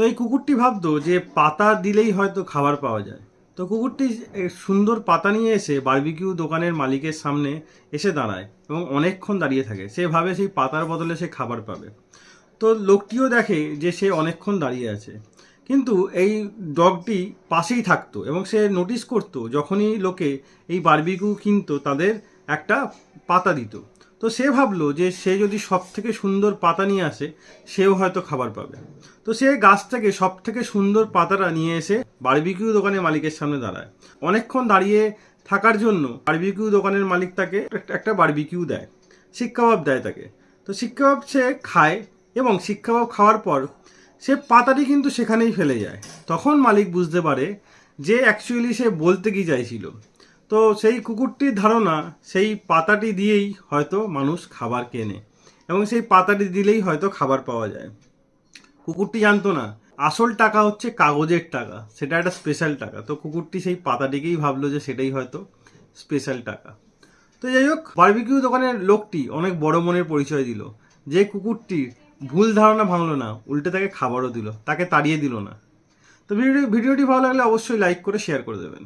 তো এই কুকুরটি ভাবতো যে পাতা দিলেই হয়তো খাবার পাওয়া যায়। তো কুকুরটি সুন্দর পাতা নিয়ে এসে বারবিকিউ দোকানের মালিকের সামনে এসে দাঁড়ায় এবং অনেকক্ষণ দাঁড়িয়ে থাকে। সে ভাবে সেই পাতার বদলে সে খাবার পাবে। তো লোকটিও দেখে যে সে অনেকক্ষণ দাঁড়িয়ে আছে। কিন্তু এই ডগটি পাশেই থাকতো এবং সে নোটিস করতো যখনই লোকে এই বারবিকিউ কিনতো তাদের একটা পাতা দিত। তো সে ভাবলো যে সে যদি সব থেকে সুন্দর পাতা নিয়ে আসে, সেও হয়তো খাবার পাবে। তো সে গাছ থেকে সব থেকে সুন্দর পাতাটা নিয়ে এসে বারবিকিউ দোকানের মালিকের সামনে দাঁড়ায়। অনেকক্ষণ দাঁড়িয়ে থাকার জন্য বারবিকিউ দোকানের মালিক তাকে একটা- বারবিকিউ দেয়, শিক কাবাব দেয় তাকে। তো শিক কাবাব সে খায় এবং শিক কাবাব খাওয়ার পর সে পাতাটি কিন্তু সেখানেই ফেলে যায়। তখন মালিক বুঝতে পারে যে অ্যাকচুয়ালি সে বলতে কি চাইছিল। তো সেই কুকুরটির ধারণা সেই পাতাটি দিয়েই হয়তো মানুষ খাবার কেনে এবং সেই পাতাটি দিলেই হয়তো খাবার পাওয়া যায়। কুকুরটি জানতো না, আসল টাকা হচ্ছে কাগজের টাকা, সেটা একটা স্পেশাল টাকা। তো কুকুরটি সেই পাতাটিকেই ভাবলো যে সেটাই হয়তো স্পেশাল টাকা। তো যাই হোক বারবিকিউ দোকানের লোকটি অনেক বড় মনের পরিচয় দিল যে কুকুরটির ভুল ধারণা ভাঙলো না, উল্টে তাকে খাবারও দিল, তাকে তাড়িয়ে দিল না। তো ভিডিও ভিডিওটি ভালো লাগলে অবশ্যই লাইক করে শেয়ার করে দেবেন।